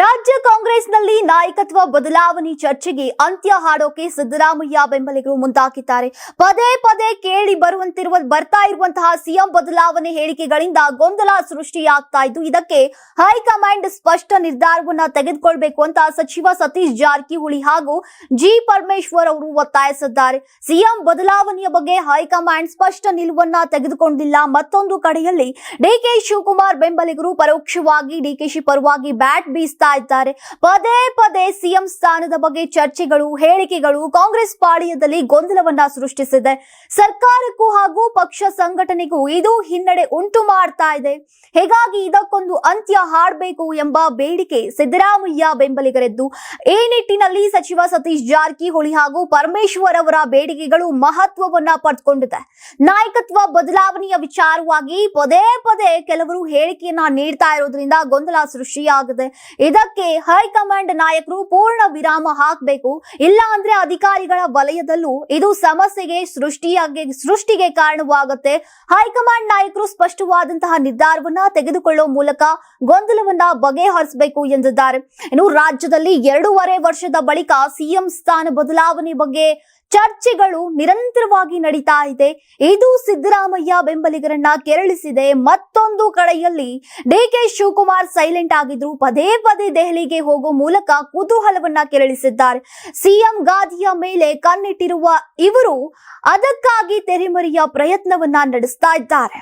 ರಾಜ್ಯ ಕಾಂಗ್ರೆಸ್ನಲ್ಲಿ ನಾಯಕತ್ವ ಬದಲಾವಣೆ ಚರ್ಚೆಗೆ ಅಂತ್ಯ ಹಾಡೋಕೆ ಸಿದ್ದರಾಮಯ್ಯ ಬೆಂಬಲಿಗರು ಮುಂದಾಗಿದ್ದಾರೆ. ಪದೇ ಪದೇ ಕೇಳಿ ಬರುವಂತಿರುವ ಬರ್ತಾ ಇರುವಂತಹ ಸಿಎಂ ಬದಲಾವಣೆ ಹೇಳಿಕೆಗಳಿಂದ ಗೊಂದಲ ಸೃಷ್ಟಿಯಾಗ್ತಾ ಇದ್ದು, ಇದಕ್ಕೆ ಹೈಕಮಾಂಡ್ ಸ್ಪಷ್ಟ ನಿರ್ಧಾರವನ್ನ ತೆಗೆದುಕೊಳ್ಬೇಕು ಅಂತ ಸಚಿವ ಸತೀಶ್ ಜಾರಕಿಹೊಳಿ ಹಾಗೂ ಜಿ ಪರಮೇಶ್ವರ್ ಅವರು ಒತ್ತಾಯಿಸಿದ್ದಾರೆ. ಸಿಎಂ ಬದಲಾವಣೆಯ ಬಗ್ಗೆ ಹೈಕಮಾಂಡ್ ಸ್ಪಷ್ಟ ನಿಲುವನ್ನ ತೆಗೆದುಕೊಂಡಿಲ್ಲ. ಮತ್ತೊಂದು ಕಡೆಯಲ್ಲಿ ಡಿಕೆ ಶಿವಕುಮಾರ್ ಬೆಂಬಲಿಗರು ಪರೋಕ್ಷವಾಗಿ ಡಿಕೆಶಿ ಪರವಾಗಿ ಬ್ಯಾಟ್ ಇದ್ದಾರೆ. ಪದೇ ಪದೇ ಸಿಎಂ ಸ್ಥಾನದ ಬಗ್ಗೆ ಚರ್ಚೆಗಳು, ಹೇಳಿಕೆಗಳು ಕಾಂಗ್ರೆಸ್ ಪಾಳಿಯದಲ್ಲಿ ಗೊಂದಲವನ್ನ ಸೃಷ್ಟಿಸಿದೆ. ಸರ್ಕಾರಕ್ಕೂ ಹಾಗೂ ಪಕ್ಷ ಸಂಘಟನೆಗೂ ಇದು ಹಿನ್ನಡೆ ಉಂಟು ಮಾಡ್ತಾ ಇದೆ. ಹೀಗಾಗಿ ಇದಕ್ಕೊಂದು ಅಂತ್ಯ ಹಾಡಬೇಕು ಎಂಬ ಬೇಡಿಕೆ ಸಿದ್ದರಾಮಯ್ಯ ಬೆಂಬಲಿಗರೆದ್ದು, ಈ ನಿಟ್ಟಿನಲ್ಲಿ ಸಚಿವ ಸತೀಶ್ ಜಾರಕಿಹೊಳಿ ಹಾಗೂ ಪರಮೇಶ್ವರ್ ಅವರ ಬೇಡಿಕೆಗಳು ಮಹತ್ವವನ್ನ ಪಡೆದುಕೊಂಡಿದೆ ನಾಯಕತ್ವ ಬದಲಾವಣೆಯ ವಿಚಾರವಾಗಿ ಪದೇ ಪದೇ ಕೆಲವರು ಹೇಳಿಕೆಯನ್ನ ನೀಡ್ತಾ ಇರೋದ್ರಿಂದ ಗೊಂದಲ ಸೃಷ್ಟಿಯಾಗಿದೆ. ಇದಕ್ಕೆ ಹೈಕಮಾಂಡ್ ನಾಯಕರು ಪೂರ್ಣ ವಿರಾಮ ಹಾಕಬೇಕು. ಇಲ್ಲ ಅಂದ್ರೆ ಅಧಿಕಾರಿಗಳ ವಲಯದಲ್ಲೂ ಇದು ಸಮಸ್ಯೆಗೆ ಸೃಷ್ಟಿಯಾಗಿ, ಸೃಷ್ಟಿಗೆ ಕಾರಣವಾಗುತ್ತೆ. ಹೈಕಮಾಂಡ್ ನಾಯಕರು ಸ್ಪಷ್ಟವಾದಂತಹ ನಿರ್ಧಾರವನ್ನ ತೆಗೆದುಕೊಳ್ಳುವ ಮೂಲಕ ಗೊಂದಲವನ್ನ ಬಗೆಹರಿಸಬೇಕು ಎಂದಿದ್ದಾರೆ. ಇನ್ನು ರಾಜ್ಯದಲ್ಲಿ ಎರಡೂವರೆ ವರ್ಷದ ಬಳಿಕ ಸಿಎಂ ಸ್ಥಾನ ಬದಲಾವಣೆ ಬಗ್ಗೆ ಚರ್ಚೆಗಳು ನಿರಂತರವಾಗಿ ನಡೀತಾ ಇದೆ. ಇದು ಸಿದ್ದರಾಮಯ್ಯ ಬೆಂಬಲಿಗರನ್ನ ಕೆರಳಿಸಿದೆ. ಮತ್ತೊಂದು ಕಡೆಯಲ್ಲಿ ಡಿ ಕೆ ಶಿವಕುಮಾರ್ ಸೈಲೆಂಟ್ ಆಗಿದ್ರು. ಪದೇ ಪದೇ ದೆಹಲಿಗೆ ಹೋಗೋ ಮೂಲಕ ಕುತೂಹಲವನ್ನ ಕೆರಳಿಸಿದ್ದಾರೆ. ಸಿಎಂ ಗಾದಿಯ ಮೇಲೆ ಕಣ್ಣಿಟ್ಟಿರುವ ಇವರು ಅದಕ್ಕಾಗಿ ತೆರೆಮರೆಯ ಪ್ರಯತ್ನವನ್ನ ನಡೆಸ್ತಾ ಇದ್ದಾರೆ.